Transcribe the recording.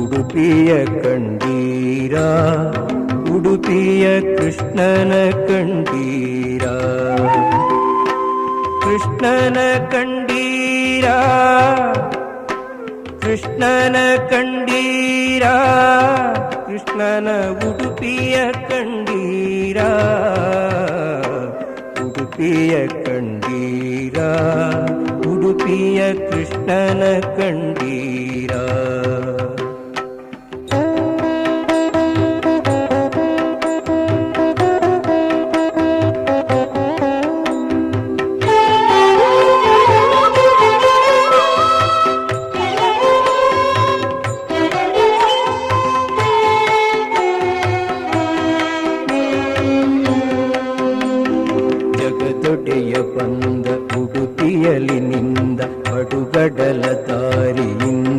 உடுப்பிய கண்டீரா? உடுப்பிய கிருஷ்ணன கண்டீரா? கிருஷ்ணன கண்டீரா? கிருஷ்ணன கண்டீரா? கிருஷ்ணன உடுப்பிய கண்டீரா? உடுப்பிய கண்டீரா? உடுப்பிய கிருஷ்ணன கண்டீரா? ದೊಡೆಯ ಬಂದ ಉಡುಪಿಯಲಿ ನಿಂದ ಪಡುಗಡಲ ತಾರಿಯಿಂದ